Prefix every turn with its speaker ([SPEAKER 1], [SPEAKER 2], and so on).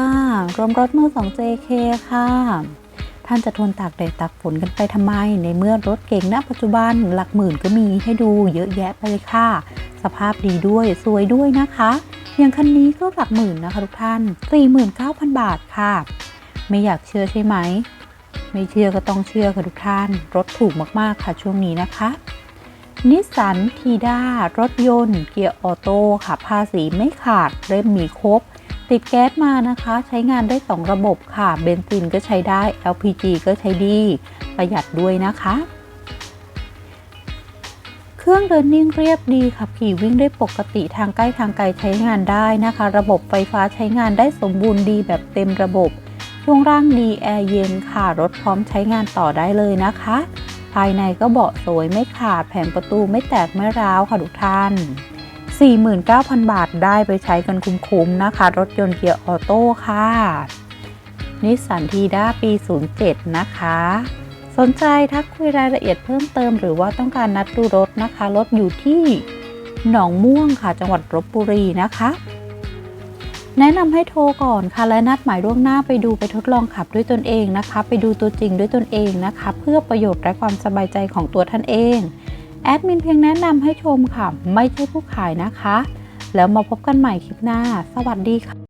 [SPEAKER 1] ค่ะรวมรถมือ2 JK ค่ะ ท่านจะทนตากแดดตากฝนกันไปทำไม ในเมื่อรถเก่งณปัจจุบันหลักหมื่นก็มีให้ดูเยอะแยะไปเลยค่ะ สภาพดีด้วยสวยด้วยนะคะ อย่างคันนี้ก็หลักหมื่นนะคะทุกท่าน 49,000 บาทค่ะ ไม่อยากเชื่อใช่ไหม ไม่เชื่อก็ต้องเชื่อค่ะทุกท่าน รถถูกมากๆค่ะช่วงนี้นะคะนิสสันทีด้ารถยนต์ เกียร์ออโต้ค่ะภาษีไม่ขาดเริ่มมีครบ ติดแก๊สมานะคะ ใช้งานได้ 2 ระบบค่ะ เบนซินก็ใช้ได้ LPG ก็ใช้ดี ประหยัดด้วยนะคะ เครื่องเดินนิ่งเรียบดีขับขี่วิ่งได้ปกติทางใกล้ทางไกลใช้งานได้นะคะ ระบบไฟฟ้าใช้งานได้สมบูรณ์ดีแบบเต็มระบบช่วงล่างดีแอร์เย็นค่ะ รถพร้อมใช้งานต่อได้เลยนะคะ ภายในก็เบาะสวยไม่ขาดแผงประตูไม่แตกไม่ร้าวค่ะทุกท่าน 49,000 บาทได้ไปใช้กันคุ้มๆนะคะ รถยนต์เกียร์ออโต้ค่ะนิสสันทีด้าปี 07 นะคะ สนใจทักคุยรายละเอียดเพิ่มเติม หรือว่าต้องการนัดดูรถนะคะ รถอยู่ที่หนองม่วงค่ะ จังหวัดลบบุรีนะคะ แนะนำให้โทรก่อนค่ะ และนัดหมายล่วงหน้าไปดูไปทดลองขับด้วยตนเองนะคะ ไปดูตัวจริงด้วยตนเองนะคะ เพื่อประโยชน์และความสบายใจของตัวท่านเอง แอดมินเพียงแนะนำให้ชมค่ะ ไม่ใช่ผู้ขายนะคะ แล้วมาพบกันใหม่คลิปหน้า สวัสดีค่ะ